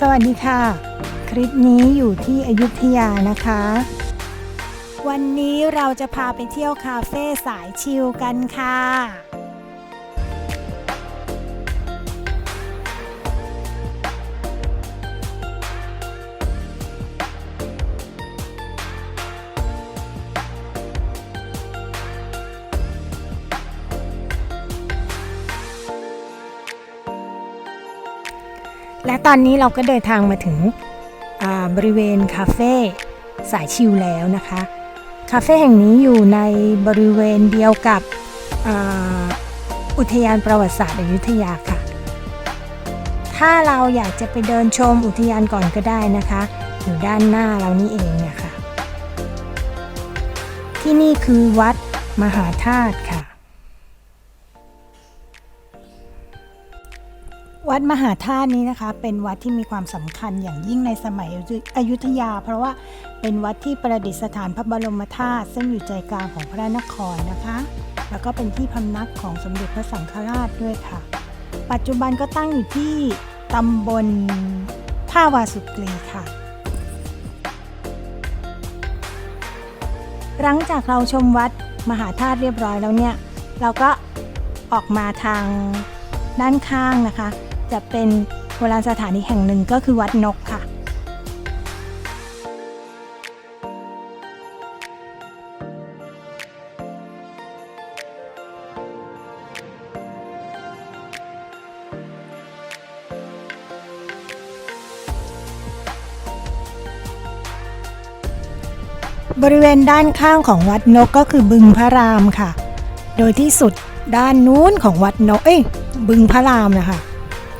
สวัสดีค่ะ คลิปนี้อยู่ที่อยุธยานะคะ วันนี้เราจะพาไปเที่ยวคาเฟ่สายชิลกันค่ะ และตอนนี้เราก็เดินทางมาถึงบริเวณคาเฟ่สายชิลแล้วนะคะ คาเฟ่แห่งนี้อยู่ในบริเวณเดียวกับอ,อุทยานประวัติศาสตร์อยุธยาค่ะ ถ้าเราอยากจะไปเดินชมอุทยานก่อนก็ได้นะคะ อยู่ด้านหน้าเรานี่เองเนี่ยค่ะที่นี่คือวัดมหาธาตุค่ะ วัดมหาธาตุนี้นะคะ เป็นวัดที่มีความสำคัญอย่างยิ่งในสมัยอยุธยา เพราะว่าเป็นวัดที่ประดิษฐานพระบรมธาตุซึ่งอยู่ใจกลางของพระนครนะคะ แล้วก็เป็นที่พำนักของสมเด็จพระสังฆราชด้วยค่ะ ปัจจุบันก็ตั้งอยู่ที่ตำบลท่าวาสุกรีค่ะ หลังจากเราชมวัดมหาธาตุเรียบร้อยแล้วเนี่ย เราก็ออกมาทางด้านข้างนะคะ จะเป็นโบราณสถานอีกแห่งหนึ่งก็คือวัดนกค่ะ บริเวณด้านข้างของวัดนกก็คือบึงพระรามค่ะ โดยที่สุดด้านนู้นของวัดนก เอ้ยบึงพระรามนะคะ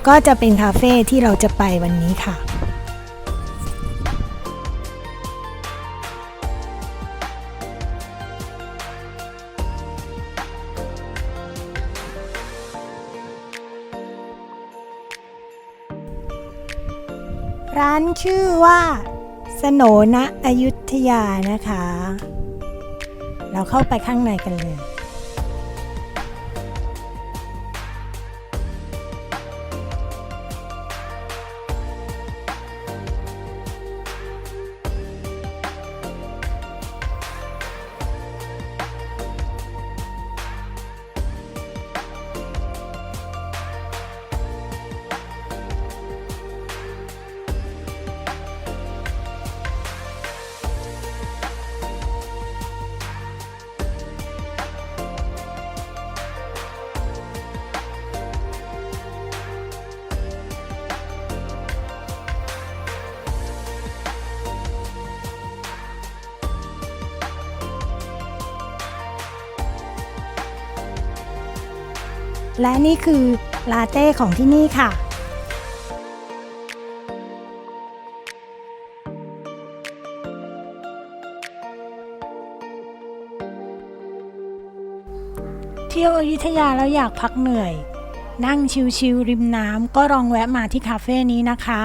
ก็จะเป็นคาเฟ่ที่เราจะไปวันนี้ค่ะ ร้านชื่อว่าสโนนะอยุธยานะคะ เราเข้าไปข้างในกันเลย และนี่คือลาเต้ของที่นี่ค่ะ เที่ยวอยุธยาแล้วอยากพักเหนื่อย นั่งชิลๆริมน้ำก็ลองแวะมาที่คาเฟ่นี้นะคะ